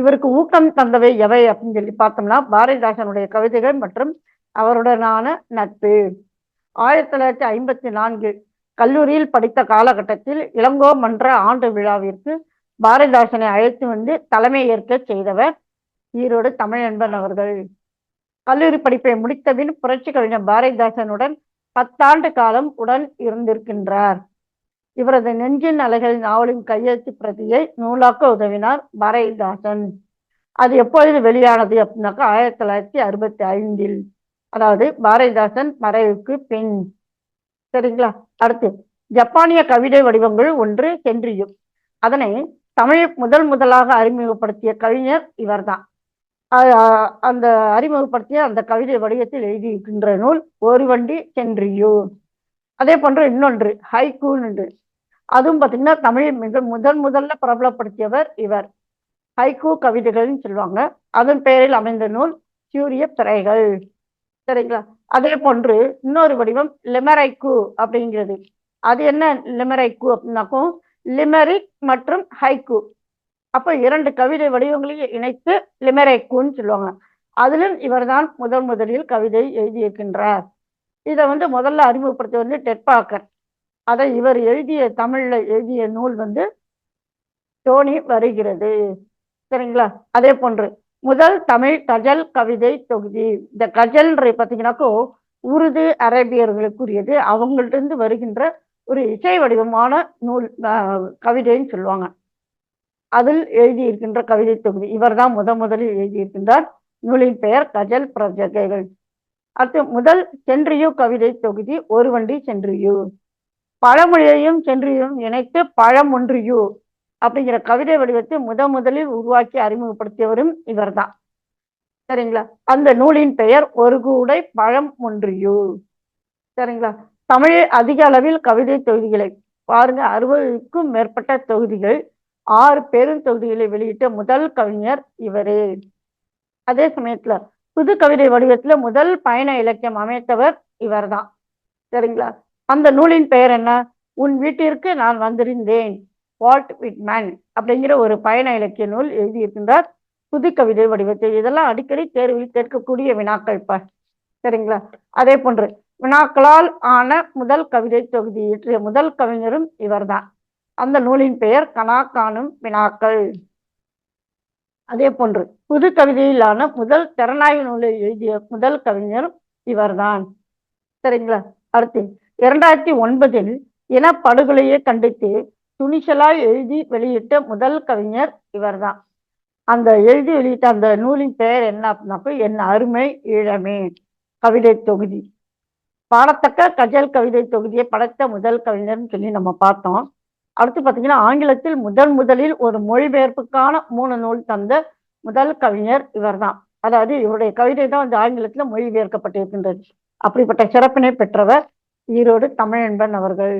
இவருக்கு ஊக்கம் தந்தவை எவை அப்படின்னு சொல்லி பார்த்தோம்னா பாரதிதாசனுடைய கவிதைகள் மற்றும் அவருடனான நட்பு. ஆயிரத்தி தொள்ளாயிரத்தி ஐம்பத்தி நான்கு கல்லூரியில் படித்த காலகட்டத்தில் இளங்கோ மன்ற ஆண்டு விழாவிற்கு பாரதிதாசனை அழைத்து வந்து தலைமை ஏற்க செய்தவர் ஈரோடு தமிழன்பன் அவர்கள். கல்லூரி படிப்பை முடித்தபின் புரட்சி கவிஞர் பாரதிதாசனுடன் பத்தாண்டு காலம் உடன் இருந்திருக்கின்றார். இவரது நெஞ்சின் அலைகள் நாவலின் கையெழுத்து பிரதியை நூலாக்க உதவினார் பாரதிதாசன். அது எப்பொழுது வெளியானது அப்படின்னாக்கா ஆயிரத்தி தொள்ளாயிரத்தி அறுபத்தி ஐந்தில். அதாவது பாரதிதாசன் மறைவுக்கு பின். சரிங்களா? அடுத்து ஜப்பானிய கவிதை வடிவங்கள் ஒன்று சென்றியும் அதனை தமிழ் முதல் முதலாக அறிமுகப்படுத்திய கவிஞர் இவர்தான். அந்த அறிமுகப்படுத்திய அந்த கவிதை வடிவத்தில் எழுதியிருக்கின்ற நூல் ஒரு வண்டி சென்றியோ அதே போன்று இன்னொன்று ஹைகூன்னு அதுவும் பார்த்தீங்கன்னா தமிழ் மிக முதன் முதல்ல பிரபலப்படுத்தியவர் இவர். ஹைகூ கவிதைகள்னு சொல்லுவாங்க. அதன் பெயரில் அமைந்த நூல் சூரிய திரைகள் சரிங்களா? அதே போன்று இன்னொரு வடிவம் லிமரைக்கு அப்படிங்கிறது. அது என்ன லிமரைக்கு அப்படின்னாக்கும் லிமரிக் மற்றும் ஹைக்கு அப்போ இரண்டு கவிதை வடிவங்களையும் இணைத்து லிமரைக்குன்னு சொல்லுவாங்க. அதிலும் இவர்தான் முதன் முதலில் கவிதை எழுதியிருக்கின்றார். இதை வந்து முதல்ல அறிமுகப்படுத்தி வந்து டெட்பாக்கர் அதை இவர் எழுதிய தமிழ்ல எழுதிய நூல் வந்து தோணி வருகிறது. சரிங்களா? அதே போன்று முதல் தமிழ் கஜல் கவிதை தொகுதி. இந்த கஜல்ன்ற பார்த்தீங்கன்னாக்கோ உருது அரேபியர்களுக்குரியது. அவங்கள்ட்ட வருகின்ற ஒரு இசை வடிவமான நூல் கவிதைன்னு சொல்லுவாங்க. அதில் எழுதியிருக்கின்ற கவிதை தொகுதி. இவர் தான் முத முதலில் எழுதியிருக்கின்றார். நூலின் பெயர் கஜல் பிரஜகைகள் அடுத்து முதல் சென்றியு கவிதை தொகுதி ஒரு வண்டி சென்றியூ. பழமொழியையும் சென்றியும் இணைத்து பழம் ஒன்றியு அப்படிங்கிற கவிதை வடிவத்தை முத முதலில் உருவாக்கி அறிமுகப்படுத்தியவரும் இவர்தான். சரிங்களா? அந்த நூலின் பெயர் ஒரு கூடை பழம் ஒன்றியு சரிங்களா? தமிழ் அதிக அளவில் கவிதை தொகுதிகளை பாருங்க அறுபதுக்கும் மேற்பட்ட தொகுதிகள் ஆறு பெரும் தொகுதிகளை வெளியிட்ட முதல் கவிஞர் இவரே. அதே சமயத்துல புது கவிதை வடிவத்துல முதல் பயண இலக்கியம் அமைத்தவர் இவர்தான். சரிங்களா? அந்த நூலின் பெயர் என்ன? உன் வீட்டிற்கு நான் வந்திருந்தேன். வால்ட் விட்மேன் அப்படிங்கிற ஒரு பயண இலக்கிய நூல் எழுதியிருக்கின்றார். புது கவிதை வடிவத்தில் இதெல்லாம் அடிக்கடி தேர்வில் கேட்கக்கூடிய வினாக்கள் ப. சரிங்களா? அதே போன்று வினாக்களால் ஆன முதல் கவிதை தொகுதி இயற்றிய முதல் கவிஞரும் இவர்தான். அந்த நூலின் பெயர் கனா காணும் வினாக்கள். அதே போன்று புது கவிதையிலான முதல் திறனாய்வு நூலை எழுதிய முதல் கவிஞரும் இவர்தான். சரிங்களா? அடுத்து இரண்டாயிரத்தி ஒன்பதில் இனப்படுகொலையை கண்டித்து துணிச்சலாய் எழுதி வெளியிட்ட முதல் கவிஞர் இவர்தான். அந்த எழுதி வெளியிட்ட அந்த நூலின் பெயர் என்ன அப்படின்னாக்கா என் அருமை ஈழமே கவிதை தொகுதி. பாடத்தக்க கஜல் கவிதை தொகுதியை படைத்த முதல் கவிஞர்னு சொல்லி நம்ம பார்த்தோம். அடுத்து பார்த்தீங்கன்னா ஆங்கிலத்தில் முதன் முதலில் ஒரு மொழிபெயர்ப்புக்கான மூணு நூல் தந்த முதல் கவிஞர் இவர்தான். அதாவது இவருடைய கவிதை தான் வந்து ஆங்கிலத்தில் மொழிபெயர்க்கப்பட்டிருக்கின்றது. அப்படிப்பட்ட சிறப்பினை பெற்றவர் ஈரோடு தமிழன்பன் அவர்கள்.